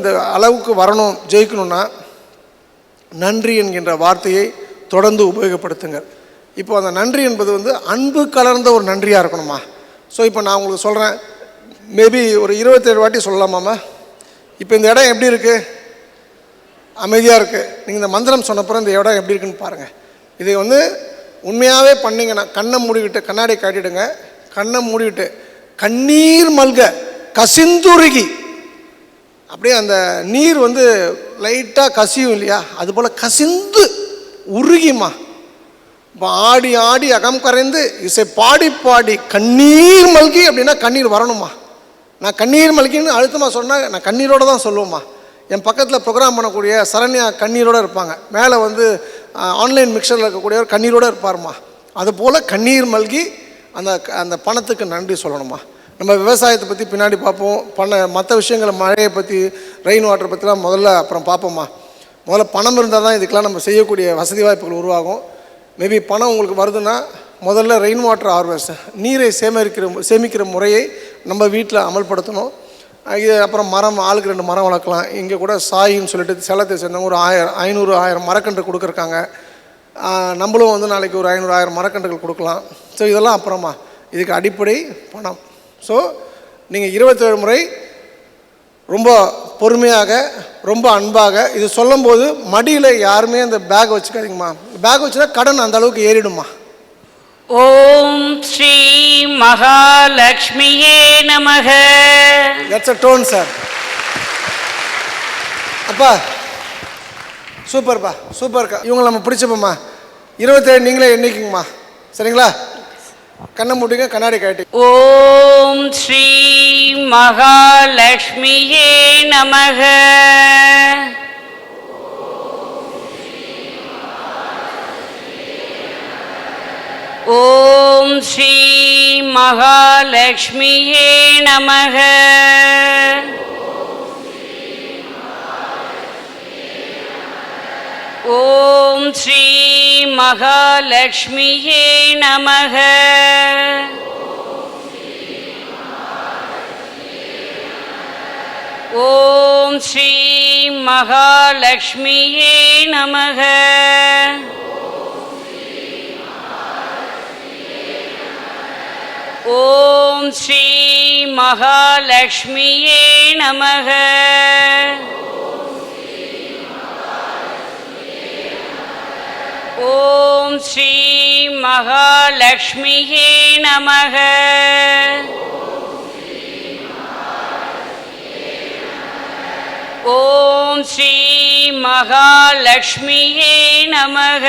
இந்த அளவுக்கு வரணும் ஜெயிக்கணும்னா நன்றி என்கின்ற வார்த்தையை தொடர்ந்து உபயோகப்படுத்துங்க. இப்போ அந்த நன்றி என்பது வந்து அன்பு கலர்ந்த ஒரு நன்றியாக இருக்கணுமா? ஸோ இப்போ நான் உங்களுக்கு சொல்கிறேன் மேபி ஒரு இருபத்தேழு வாட்டி சொல்லலாமாம்மா? இப்போ இந்த இடம் எப்படி இருக்குது அமைதியாக இருக்குது நீங்கள் இந்த மந்திரம் சொன்னப்புறம் இந்த இடம் எப்படி இருக்குன்னு பாருங்கள் இதை வந்து உண்மையாகவே பண்ணிங்கன்னா கண்ணை மூடிக்கிட்டு கண்ணாடி காட்டிடுங்க. கண்ணை மூடிக்கிட்டு கண்ணீர் மல்க கசிந்துருகி. அப்படியே அந்த நீர் வந்து லைட்டாக கசியும் இல்லையா? அதுபோல் கசிந்து உருகிமா? இப்போ ஆடி ஆடி அகம் கரைந்து இசை பாடி பாடி கண்ணீர் மல்கி அப்படின்னா கண்ணீர் வரணுமா? நான் கண்ணீர் மல்கின்னு அழுத்தமாக சொன்னால் நான் கண்ணீரோட தான் சொல்லுவோம்மா என் பக்கத்தில் ப்ரோக்ராம் பண்ணக்கூடிய சரண்யா கண்ணீரோடு இருப்பாங்க. மேலே வந்து ஆன்லைன் மிக்சரில் இருக்கக்கூடியவர் கண்ணீரோடு இருப்பார்மா? அதுபோல் கண்ணீர் மல்கி அந்த அந்த பணத்துக்கு நன்றி சொல்லணுமா? நம்ம விவசாயத்தை பற்றி பின்னாடி பார்ப்போம். பண்ண மற்ற விஷயங்களை மழையை பற்றி ரெயின் வாட்டரை பற்றிலாம் முதல்ல அப்புறம் பார்ப்போம்மா. முதல்ல பணம் இருந்தால் தான் இதுக்கெல்லாம் நம்ம செய்யக்கூடிய வசதி வாய்ப்புகள் உருவாகும். மேபி பணம் உங்களுக்கு வருதுன்னா முதல்ல ரெயின் வாட்டர் ஹார்வெஸ்ட் நீரை சேமரிக்கிற சேமிக்கிற முறையை நம்ம வீட்டில் அமல்படுத்தணும். இது அப்புறம் மரம் ஆளுக்கு ரெண்டு மரம் வளர்க்கலாம். இங்கே கூட சாயின்னு சொல்லிட்டு சேலத்தை சேர்ந்தவங்க ஒரு ஆயிரம் ஐநூறு ஆயிரம் மரக்கன்று கொடுக்குறாங்க நம்மளும் வந்து நாளைக்கு ஒரு ஐநூறு ஆயிரம் மரக்கன்றுகள் கொடுக்கலாம். ஸோ இதெல்லாம் அப்புறமா. இதுக்கு அடிப்படை பணம். ஸோ நீங்கள் இருபத்தேழு முறை ரொம்ப பொறுமையாக ரொம்ப அன்பாக இது சொல்லும்போது மடியில் யாருமே அந்த பேக் வச்சுக்காதீங்கம்மா. பேக் வச்சுனா கடன் அந்த அளவுக்கு ஏறிடுமா ஓம் ஸ்ரீ மகாலட்சுமியே நமக. தட்ஸ் அ டோன் சார் அப்பா சூப்பர்ப்பா சூப்பர்க்கா இவங்களை நம்ம பிடிச்சப்பம்மா. இருபத்தேழு நீங்களே எண்ணிக்கிங்கம்மா. சரிங்களா? கண்ணை முடிங்க கண்ணாடி காட்டி ஓம் ஸ்ரீ மகாலட்சுமியே நமக. ஓம் ஸ்ரீ மகாலட்சுமியே நமக. ஓம் ஸ்ரீ மகாலட்சுமியே நமக. ஓம் ஸ்ரீ மகாலட்சுமியே நமக. ஓம் ஸ்ரீ மகாலட்சுமியே நமக. ஓம் ஸ்ரீ மகாலட்சுமியே நமக. ஓம் ஸ்ரீ மகாலட்சுமியே நமக.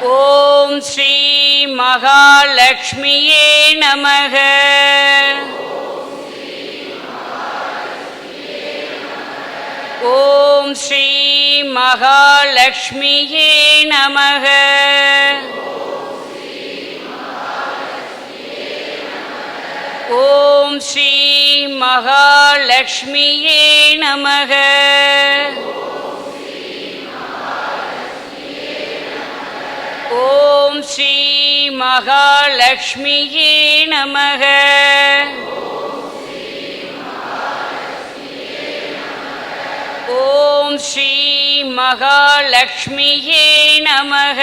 ஓம் ஸ்ரீ மகாலட்சுமியே நமக. ஓம் ஸ்ரீ மகாலட்சுமியே நமக. ஓம் ஸ்ரீ மகாலட்சுமியே நமக. ஓம் ஸ்ரீ மகாலட்சுமியே நமக. ஓம் ஸ்ரீ மகாலட்சுமியே நமக.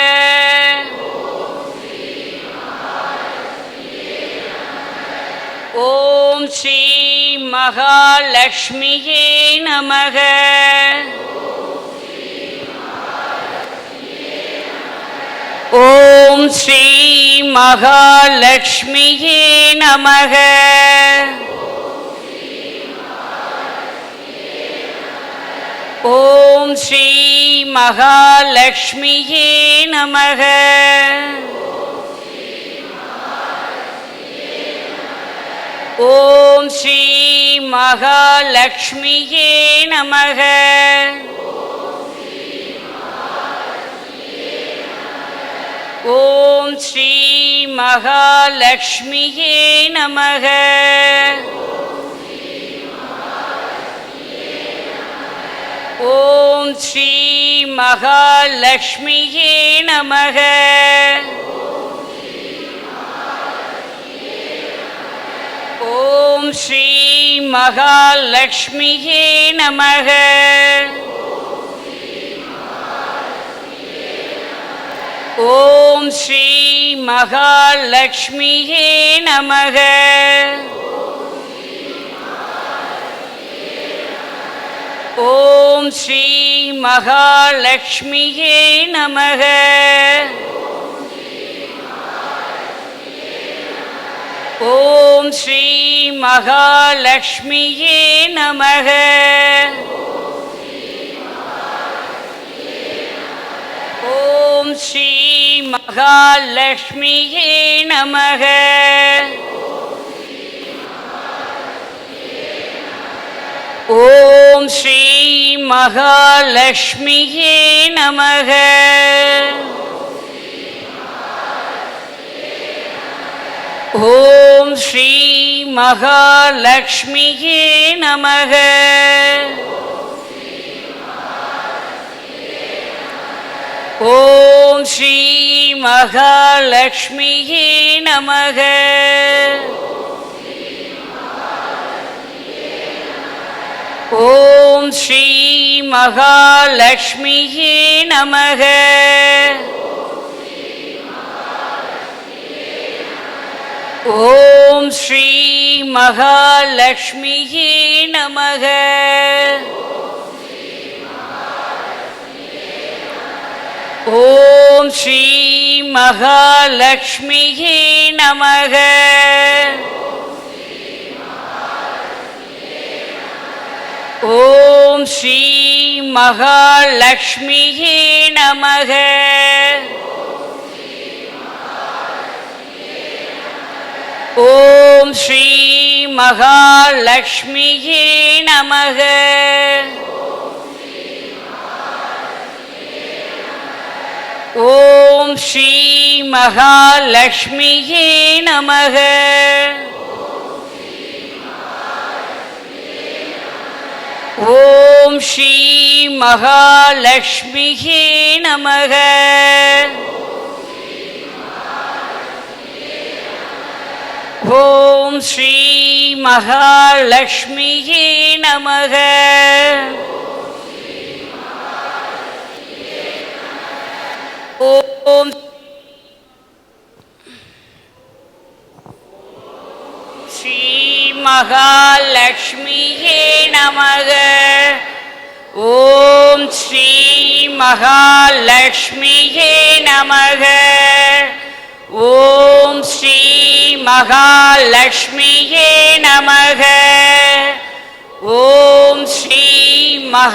ஓம் ஸ்ரீ மகாலட்சுமியே நமக. ஓம் ஸ்ரீ மகாலட்சுமியே நமக. ஓம் ஸ்ரீ மகாலட்சுமியே நமக. ஓம் ஸ்ரீ மகாலட்சுமியே நமக. ஓம் ஸ்ரீ மகாலட்சுமியே நமக. ஓம் ஸ்ரீ மகாலட்சுமியே நமக. ஓம் ஸ்ரீ மகாலட்சுமியே நமக. ஓம் ஸ்ரீ மகாலட்சுமியே நமக. ஓம் ஸ்ரீ மகாலட்சுமியே நமக. ஓம் ஸ்ரீ மகாலட்சுமியே நமக. ஓம் ஸ்ரீ மகாலட்சுமியே நமக. ஓம் ஸ்ரீ மகாலட்சுமியே நமக. ஓம் ஸ்ரீ மகாலட்சுமியே நமக. ஓம் ஸ்ரீ மகாலட்சுமியே நமக. ஓம் ஸ்ரீ மகாலட்சுமியே நமக. ஓம் ஸ்ரீ மகாலட்சுமியே நமக. ஓம் ஸ்ரீ மகாலட்சுமியே நமக. ஓம் ஸ்ரீ மகாலட்சுமியே நமக. ஓம் ஸ்ரீ மகாலட்சுமியே நமக. ஓம் ஸ்ரீ மகாலட்சுமியே நமக. ஓம் ஸ்ரீ மகாலட்சுமியே நமக. ஓம் ஸ்ரீ மகாலட்சுமியே நமக. ஓம் ஸ்ரீ மகாலட்சுமியே நமக. ॐ श्रीमहालक्ष्मीये नमः ॐ श्रीमहालक्ष्मीये नमः ॐ श्रीमहालक्ष्मीये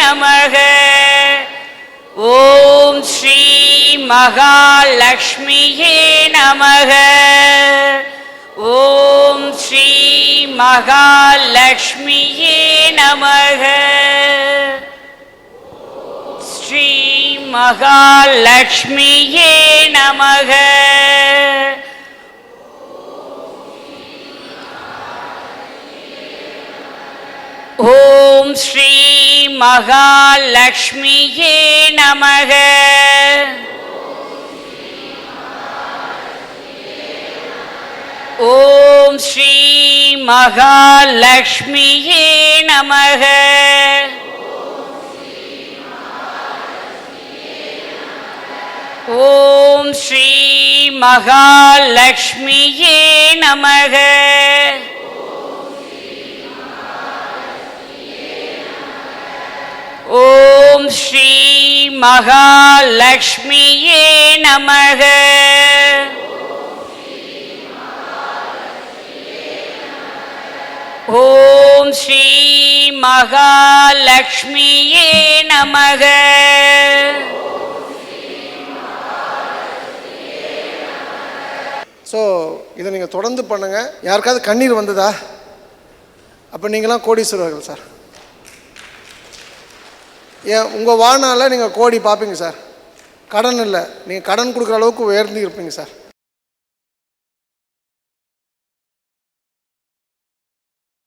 नमः ॐ श्रीमहालक्ष्मीये नमः ॐ श्रीमहालक्ष्मीये नमः श्रीमहालक्ष्मीये नमः ॐ श्रीमहालक्ष्मीये नमः ஓம் ஸ்ரீ மகாலட்சுமியே நமக. ஓம் ஸ்ரீ மகாலட்சுமியே நமக. ஓம் ஸ்ரீ மகாலட்சுமியே நமக. ஓம் ஸ்ரீ மகாலட்சுமியே நமக. ஸோ இதை நீங்கள் தொடர்ந்து பண்ணுங்கள் யாருக்காவது கண்ணீர் வந்ததா? அப்போ நீங்களாம் கோடீஸ்வரர்கள் சார். ஏன் உங்கள் வாழ்நாளில் நீங்கள் கோடி பார்ப்பீங்க சார். கடன் இல்லை. நீங்கள் கடன் கொடுக்குற அளவுக்கு உயர்ந்து இருப்பீங்க சார்.